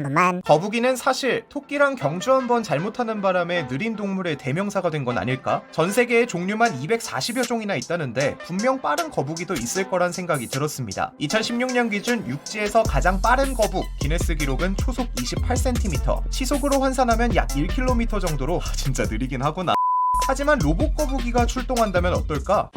3분만 거북이는 사실 토끼랑 경주 한번 잘못하는 바람에 느린 동물의 대명사가 된 건 아닐까? 전 세계에 종류만 240여 종이나 있다는데 분명 빠른 거북이도 있을 거란 생각이 들었습니다. 2016년 기준 육지에서 가장 빠른 거북 기네스 기록은 초속 28cm, 시속으로 환산하면 약 1km 정도로 아, 진짜 느리긴 하구나. 하지만 로봇 거북이가 출동한다면 어떨까?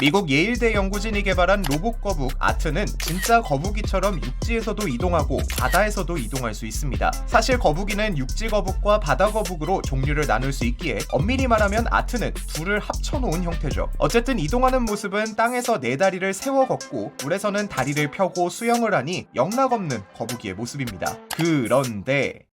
미국 예일대 연구진이 개발한 로봇 거북 아트는 진짜 거북이처럼 육지에서도 이동하고 바다에서도 이동할 수 있습니다. 사실 거북이는 육지 거북과 바다 거북으로 종류를 나눌 수 있기에 엄밀히 말하면 아트는 둘을 합쳐놓은 형태죠. 어쨌든 이동하는 모습은 땅에서 네 다리를 세워 걷고 물에서는 다리를 펴고 수영을 하니 영락 없는 거북이의 모습입니다. 그런데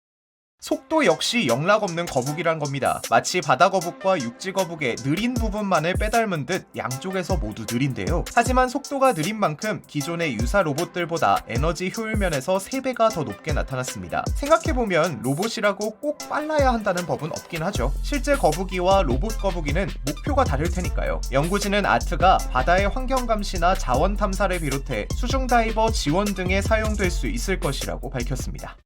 속도 역시 영락 없는 거북이란 겁니다. 마치 바다 거북과 육지 거북의 느린 부분만을 빼닮은 듯 양쪽에서 모두 느린데요. 하지만 속도가 느린 만큼 기존의 유사 로봇들보다 에너지 효율 면에서 3배가 더 높게 나타났습니다. 생각해보면 로봇이라고 꼭 빨라야 한다는 법은 없긴 하죠. 실제 거북이와 로봇 거북이는 목표가 다를 테니까요. 연구진은 아트가 바다의 환경 감시나 자원 탐사를 비롯해 수중 다이버 지원 등에 사용될 수 있을 것이라고 밝혔습니다.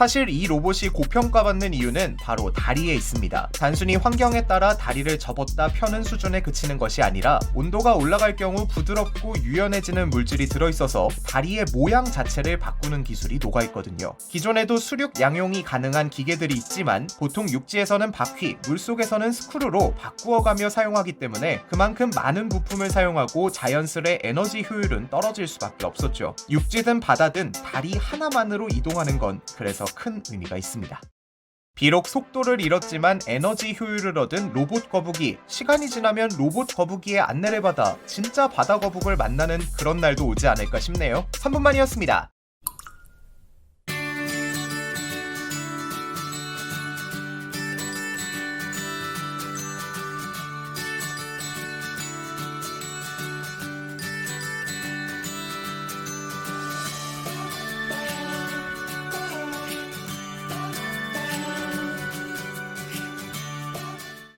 사실 이 로봇이 고평가받는 이유는 바로 다리에 있습니다. 단순히 환경에 따라 다리를 접었다 펴는 수준에 그치는 것이 아니라 온도가 올라갈 경우 부드럽고 유연해지는 물질이 들어있어서 다리의 모양 자체를 바꾸는 기술이 녹아있거든요. 기존에도 수륙 양용이 가능한 기계들이 있지만 보통 육지에서는 바퀴, 물속에서는 스크루로 바꾸어가며 사용하기 때문에 그만큼 많은 부품을 사용하고 자연스레 에너지 효율은 떨어질 수밖에 없었죠. 육지든 바다든 다리 하나만으로 이동하는 건 그래 서 큰 의미가 있습니다. 비록 속도를 잃었지만 에너지 효율을 얻은 로봇 거북이 시간이 지나면 로봇 거북이의 안내를 받아 진짜 바다 거북을 만나는 그런 날도 오지 않을까 싶네요 3분만이었습니다